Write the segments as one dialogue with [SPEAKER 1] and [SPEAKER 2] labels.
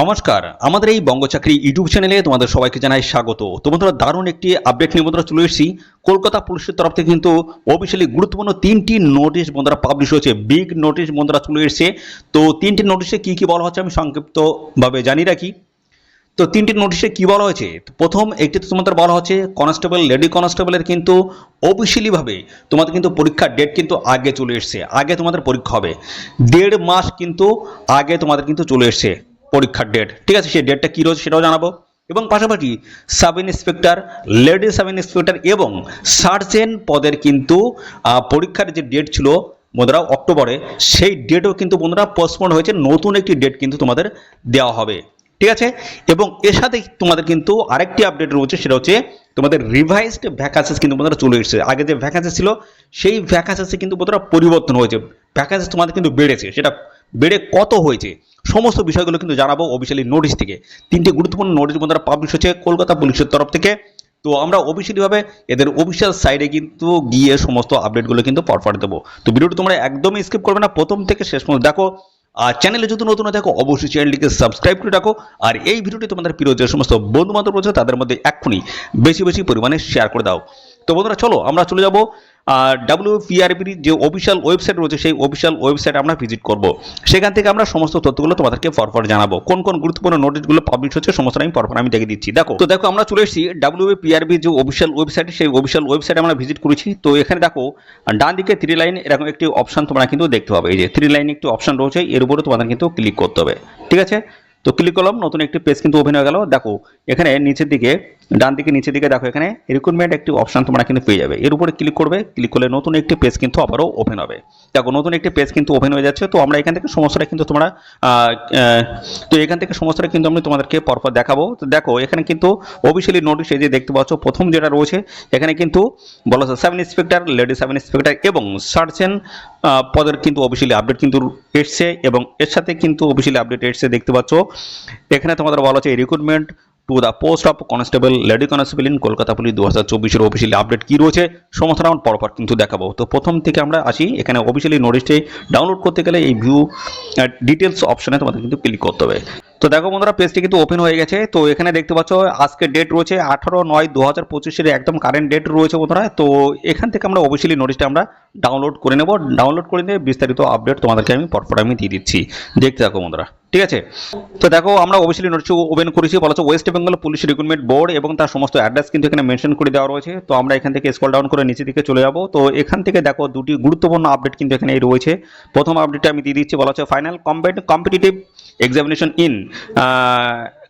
[SPEAKER 1] নমস্কার, আমাদের এই বঙ্গচাকরি ইউটিউব চ্যানেলে তোমাদের সবাইকে জানাই স্বাগত। তো বন্ধুরা, দারুণ একটি আপডেট নিয়ে বন্ধুরা চলে এসেছি। কলকাতা পুলিশের তরফ থেকে কিন্তু অফিসিয়ালি গুরুত্বপূর্ণ তিনটি নোটিশ বন্ধুরা পাবলিশ হয়েছে। বিগ নোটিশ বন্ধুরা চলে এসেছে। তো তিনটি নোটিশে কি কি বলা হচ্ছে আমি সংক্ষিপ্তভাবে জানি রাখি। তো তিনটি নোটিশে কি বলা হয়েছে? তো প্রথম একটিতে তোমাদের বলা হচ্ছে কনস্টেবল লেডি কনস্টেবলের কিন্তু অফিসিয়ালিভাবে তোমাদের কিন্তু পরীক্ষার ডেট কিন্তু আগে চলে এসছে। আগে তোমাদের পরীক্ষা হবে। দেড় মাস কিন্তু আগে তোমাদের কিন্তু চলে এসছে। পরীক্ষার ডেট ঠিক আছে, সেই ডেটটা কী রয়েছে সেটাও জানাব। এবং পাশাপাশি sub inspector lady sub inspector এবং সার্জেন্ট পদের কিন্তু পরীক্ষার যে ডেট ছিল বন্ধুরা অক্টোবরে, সেই ডেটও কিন্তু বন্ধুরা পোস্টপোন হয়েছে। নতুন একটি ডেট কিন্তু তোমাদের দেওয়া হবে। ঠিক আছে? এবং এর সাথে তোমাদের কিন্তু আরেকটি আপডেট রয়েছে, সেটা হচ্ছে তোমাদের রিভাইজড ভ্যাকান্সিস কিন্তু বন্ধুরা চলে এসেছে। আগে যে ভ্যাকান্সি ছিল, সেই ভ্যাকান্সিসে কিন্তু বন্ধুরা পরিবর্তন হয়েছে। ভ্যাকান্সি তোমাদের কিন্তু বেড়েছে। সেটা বেড়ে কত হয়েছে? সমস্ত বিষয়গুলো কিন্তু জানাব অফিসিয়ালি নোটিশ থেকে। তিনটে গুরুত্বপূর্ণ নোটিশ মধ্যে পাবলিশ হচ্ছে কলকাতা পুলিশের তরফ থেকে। তো আমরা অফিসিয়ালিভাবে এদের অফিসিয়াল সাইডে কিন্তু গিয়ে সমস্ত আপডেটগুলো কিন্তু পরপর দেবো। তো ভিডিওটি তোমরা একদমই স্কিপ করবে না, প্রথম থেকে শেষ পর্যন্ত দেখো। আর চ্যানেলে যদি নতুন থাকো, অবশ্যই চ্যানেলটিকে সাবস্ক্রাইব করে রাখো। আর এই ভিডিওটি তোমাদের প্রিয় যে সমস্ত বন্ধু বান্ধব রয়েছে, তাদের মধ্যে এক্ষুনি বেশি বেশি পরিমাণে শেয়ার করে দাও। তো বন্ধুরা, চলো আমরা চলে যাব ডাব্লিউ পিআরবির যে অফিসিয়াল ওয়েবসাইট রয়েছে, সেই অফিসিয়াল ওয়েবসাইট আমরা ভিজিট করব। সেখান থেকে আমরা সমস্ত তথ্যগুলো তোমাদেরকে পরপর জানাব। কোন কোন গুরুত্বপূর্ণ নোটিশগুলো পাবলিশ হচ্ছে, সমস্ত আমি পরপর আমি দেখে দিচ্ছি। দেখো, তো দেখো আমরা চলে এসেছি ডাব্লিউ পিআরবি যে অফিসিয়াল ওয়েবসাইট সেই অফিসিয়াল ওয়েবসাইটে আমরা ভিজিট করেছি। তো এখানে দেখো, ডান দিকে থ্রি লাইন এরকম একটি অপশন তোমরা কিন্তু দেখতে পাবে। এই যে থ্রি লাইন একটি অপশন রয়েছে, এর উপরে তোমাদের কিন্তু ক্লিক করতে হবে। ঠিক আছে? তো ক্লিক করলাম, নতুন একটি পেজ কিন্তু ওপেন হয়ে গেল। দেখো, এখানে নিচের দিকে ডান দিকে, নিচের দিকে দেখো এখানে রিক্রুটমেন্ট একটি অপশন তোমরা কিন্তু পেয়ে যাবে। এর উপরে ক্লিক করবে ক্লিক করলে নতুন একটি পেজ কিন্তু আবারও ওপেন হবে। দেখো, নতুন একটি পেজ কিন্তু ওপেন হয়ে যাচ্ছে। তো আমরা এখান থেকে সমস্যাটা কিন্তু তোমরা তো এখান থেকে সমস্যাটা কিন্তু আমি তোমাদেরকে পরপর দেখাবো। তো দেখো, এখানে কিন্তু অফিসিয়ালি নোটিশ এই যে দেখতে পাচ্ছ, প্রথম যেটা রয়েছে, এখানে কিন্তু বলা হচ্ছে sub inspector lady sub inspector এবং সার্জেন্ট পদের কিন্তু অফিসিয়ালি আপডেট কিন্তু এসছে এবং এর সাথে কিন্তু অফিসিয়ালি আপডেট এসছে, দেখতে পাচ্ছ। এখানে তোমাদের বলা হচ্ছে recruitment to the post of constable lady constable in Kolkata police দু হাজার চব্বিশের অফিসিয়ালি আপডেট কী রয়েছে? সমস্ত রাউন্ড পরপর কিন্তু দেখাবো। তো প্রথম থেকে আমরা আসি, এখানে অফিসিয়ালি নোটিশটি ডাউনলোড করতে গেলে এই ভিউ ডিটেলস অপশানে তোমাদের কিন্তু ক্লিক করতে হবে। তো দেখো বন্ধুরা পেজটি কিন্তু ওপেন হয়ে গেছে। তো এখানে দেখতে পাচ্ছ, আজকে ডেট রয়েছে আঠারো নয় দু হাজার পঁচিশের একদম কারেন্ট ডেট রয়েছে বন্ধুরা। তো এখান থেকে আমরা অফিসিয়ালি নোটিশটা আমরা ডাউনলোড করে নেব। ডাউনলোড করে নিয়ে বিস্তারিত আপডেট তোমাদেরকে আমি পরপর আমি দিয়ে দিচ্ছি। দেখতে থাকো বন্ধুরা, ঠিক আছে? তো দেখো, আমরা অবশ্যই নোটিশ ওপেন করেছি। বলা হচ্ছে West Bengal police recruitment board এবং তার সমস্ত অ্যাড্রেস কিন্তু এখানে মেনশন করে দেওয়া রয়েছে। তো আমরা এখান থেকে স্কল ডাউন করে নিচে দিকে চলে যাব। তো এখান থেকে দেখো, দুটি গুরুত্বপূর্ণ আপডেট কিন্তু এখানে রয়েছে। প্রথম আপডেটটা আমি দিয়ে দিচ্ছি। বলা হচ্ছে final compet competitive examination in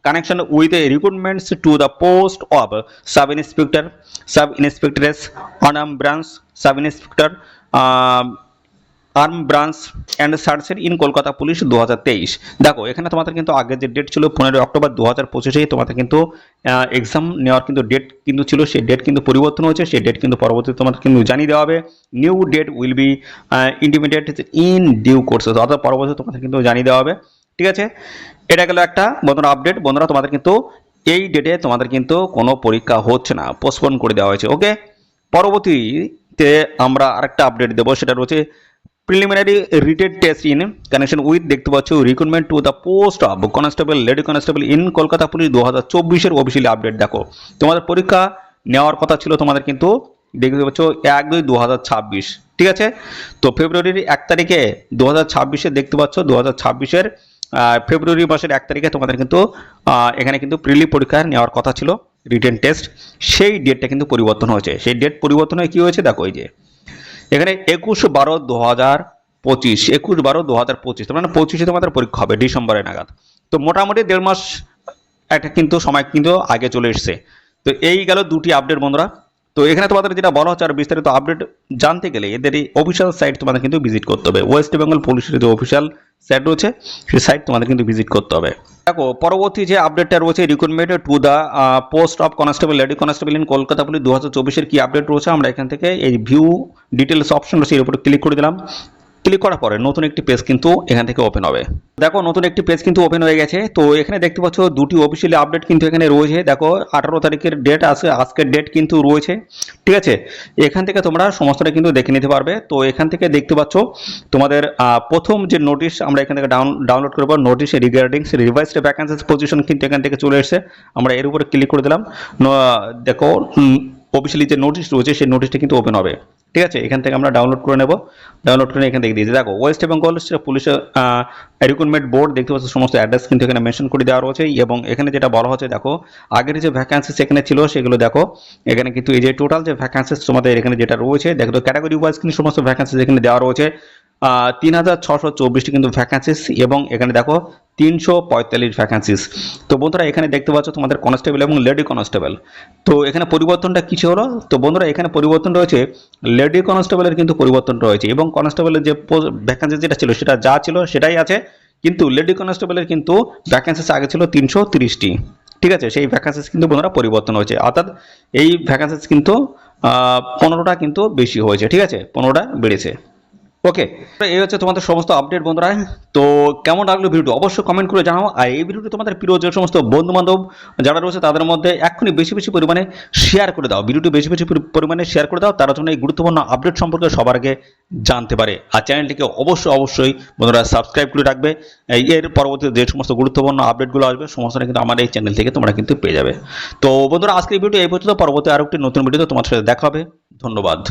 [SPEAKER 1] connection with the recruitments to the post of sub inspector sub inspectress arm branch sub inspector um, arm branch and সার্চের ইন কলকাতা পুলিশ দু হাজার তেইশ দেখো এখানে তোমাদের কিন্তু আগের যে ডেট ছিল পনেরোই অক্টোবর দু হাজার পঁচিশেই তোমাদের কিন্তু এক্সাম নেওয়ার কিন্তু ডেট কিন্তু ছিল সেই ডেট কিন্তু পরিবর্তন হয়েছে সেই ডেট কিন্তু পরবর্তীতে তোমাদের কিন্তু জানিয়ে দেওয়া হবে। New date will be intimated in due course অর্থাৎ পরবর্তীতে তোমাদের কিন্তু জানিয়ে দেওয়া হবে। ঠিক আছে? এটা গেল একটা। বন্ধুরা আপডেট বন্ধুরা, তোমাদের কিন্তু এই ডেটে তোমাদের কিন্তু কোনো পরীক্ষা হচ্ছে না। পোস্টপোন করে দেওয়া হয়েছে ওকে পরবর্তীতে আমরা আরেকটা আপডেট দেবো। সেটা রয়েছে preliminary written test in connection with দেখতে পাচ্ছ recruitment to the post of constable lady constable in Kolkata police দু হাজার চব্বিশের অফিসিয়ালি আপডেট দেখো, তোমাদের পরীক্ষা নেওয়ার কথা ছিল তোমাদের কিন্তু দেখতে পাচ্ছ এক দুই দু হাজার ছাব্বিশ। ঠিক আছে? তো ফেব্রুয়ারির এক তারিখে দু হাজার ছাব্বিশে দেখতে পাচ্ছ দু হাজার ছাব্বিশের ফেব্রুয়ারি মাসের এক তারিখে তোমাদের কিন্তু এখানে কিন্তু প্রিলি পরীক্ষা নেওয়ার কথা ছিল, রিটেন টেস্ট। সেই ডেটটা কিন্তু পরিবর্তন হয়েছে। সেই ডেট পরিবর্তন হয়ে কী হয়েছে? দেখো, এই যে, এখানে একুশ বারো দু হাজার পঁচিশ, একুশ বারো দু হাজার পঁচিশ মানে পঁচিশে তোমাদের পরীক্ষা হবে, ডিসেম্বরে নাগাদ। তো মোটামুটি দেড় মাস একটা কিন্তু সময় কিন্তু আগে চলে এসছে। তো এই গেল দুটি আপডেট বন্ধুরা। তো এখানে তোমাদের যেটা বলা হচ্ছে আর বিস্তারিত আপডেট জানতে গেলে এদের এই অফিসিয়াল সাইট তোমাদের কিন্তু ভিজিট করতে হবে। ওয়েস্ট বেঙ্গল পুলিশের যে অফিসিয়াল সাইট রয়েছে, সেই সাইট তোমাদের কিন্তু ভিজিট করতে হবে। দেখো, পরবর্তী যে আপডেটটা রয়েছে recruitment to the post of constable lady constable in Kolkata police দু হাজার চব্বিশের কি আপডেট রয়েছে, আমরা এখান থেকে এই ভিউ ডিটেলস অপশন রয়েছে, এর উপরে ক্লিক করে দিলাম। ক্লিক করার পরে নতুন একটি পেজ কিন্তু এখান থেকে ওপেন হবে। দেখো, নতুন একটি পেজ কিন্তু ওপেন হয়ে গেছে। তো এখানে দেখতে পাচ্ছ দুটি অফিসিয়ালি আপডেট কিন্তু এখানে রয়েছে। দেখো, আঠারো তারিখের ডেট আছে, আজকের ডেট কিন্তু রয়েছে। ঠিক আছে? এখান থেকে তোমরা সমস্তটা কিন্তু দেখে নিতে পারবে। তো এখান থেকে দেখতে পাচ্ছ, তোমাদের প্রথম যে নোটিশ আমরা এখান থেকে ডাউন ডাউনলোড করব notice regarding revised vacancies position কিন্তু এখান থেকে চলে এসেছে। আমরা এর উপরে ক্লিক করে দিলাম। দেখো অফিসিয়ালি যে নোটিশ রয়েছে, সেই নোটিশটা কিন্তু ওপেন হবে। ঠিক আছে? এখান থেকে আমরা ডাউনলোড করে নেব। ডাউনলোড করে এখান থেকে দিয়েছি দেখো ওয়েস্ট বেঙ্গল পুলিশের রিক্রুটমেন্ট বোর্ড দেখতে পাচ্ছ সমস্ত অ্যাড্রেস কিন্তু এখানে মেনশন করে দেওয়া রয়েছে। এবং এখানে যেটা বলা হচ্ছে, দেখো, আগের যে ভ্যাকান্সিস এখানে ছিল, সেগুলো দেখো, এখানে কিন্তু এই যে টোটাল যে ভ্যাকান্সিস তোমাদের এখানে যেটা রয়েছে, দেখো ক্যাটাগরি ওয়াইজ কিন্তু সমস্ত ভ্যাকান্সিস এখানে দেওয়া রয়েছে। তিন হাজার ছশো চব্বিশটি কিন্তু ভ্যাকান্সিস এবং এখানে দেখো তিনশো পঁয়তাল্লিশ ভ্যাকান্সিস তো বন্ধুরা, এখানে দেখতে পাচ্ছ তোমাদের কনস্টেবল এবং লেডি কনস্টেবল তো এখানে পরিবর্তনটা কিছু হলো তো বন্ধুরা, এখানে পরিবর্তন রয়েছে লেডি কনস্টেবলের কিন্তু পরিবর্তন রয়েছে এবং কনস্টেবলের যে ভ্যাকান্সি যেটা ছিল, সেটা যা ছিল, সেটাই আছে। কিন্তু লেডি কনস্টেবলের কিন্তু ভ্যাকান্সিস আগে ছিল তিনশো তিরিশটি। ঠিক আছে? সেই ভ্যাকান্সিস কিন্তু বন্ধুরা পরিবর্তন হয়েছে। অর্থাৎ এই ভ্যাকান্সিস কিন্তু পনেরোটা কিন্তু বেশি হয়েছে। ঠিক আছে? পনেরোটা বেড়েছে। ওকে এই হচ্ছে তোমাদের সমস্ত আপডেট বন্ধুরা। তো কেমন লাগল ভিডিওটি অবশ্যই কমেন্ট করে জানাও। আর এই ভিডিওটি তোমাদের প্রিয় যে সমস্ত বন্ধু বান্ধব যারা রয়েছে, তাদের মধ্যে এক্ষুনি বেশি বেশি পরিমাণে শেয়ার করে দাও। ভিডিওটি বেশি বেশি পরি- পরিমাণে শেয়ার করে দাও, তারা জন্য এই গুরুত্বপূর্ণ আপডেট সম্পর্কে সবার আগে জানতে পারে। আর চ্যানেলটিকে অবশ্যই অবশ্যই বন্ধুরা সাবস্ক্রাইব করে রাখবে। এর পরবর্তীতে যে সমস্ত গুরুত্বপূর্ণ আপডেটগুলো আসবে সমস্তটা কিন্তু আমার এই চ্যানেল থেকে তোমরা কিন্তু পেয়ে যাবে। তো বন্ধুরা, আজকের ভিডিও এই পর্যন্ত। পরবর্তী আরও একটি নতুন ভিডিও তোমার সাথে দেখা হবে। ধন্যবাদ।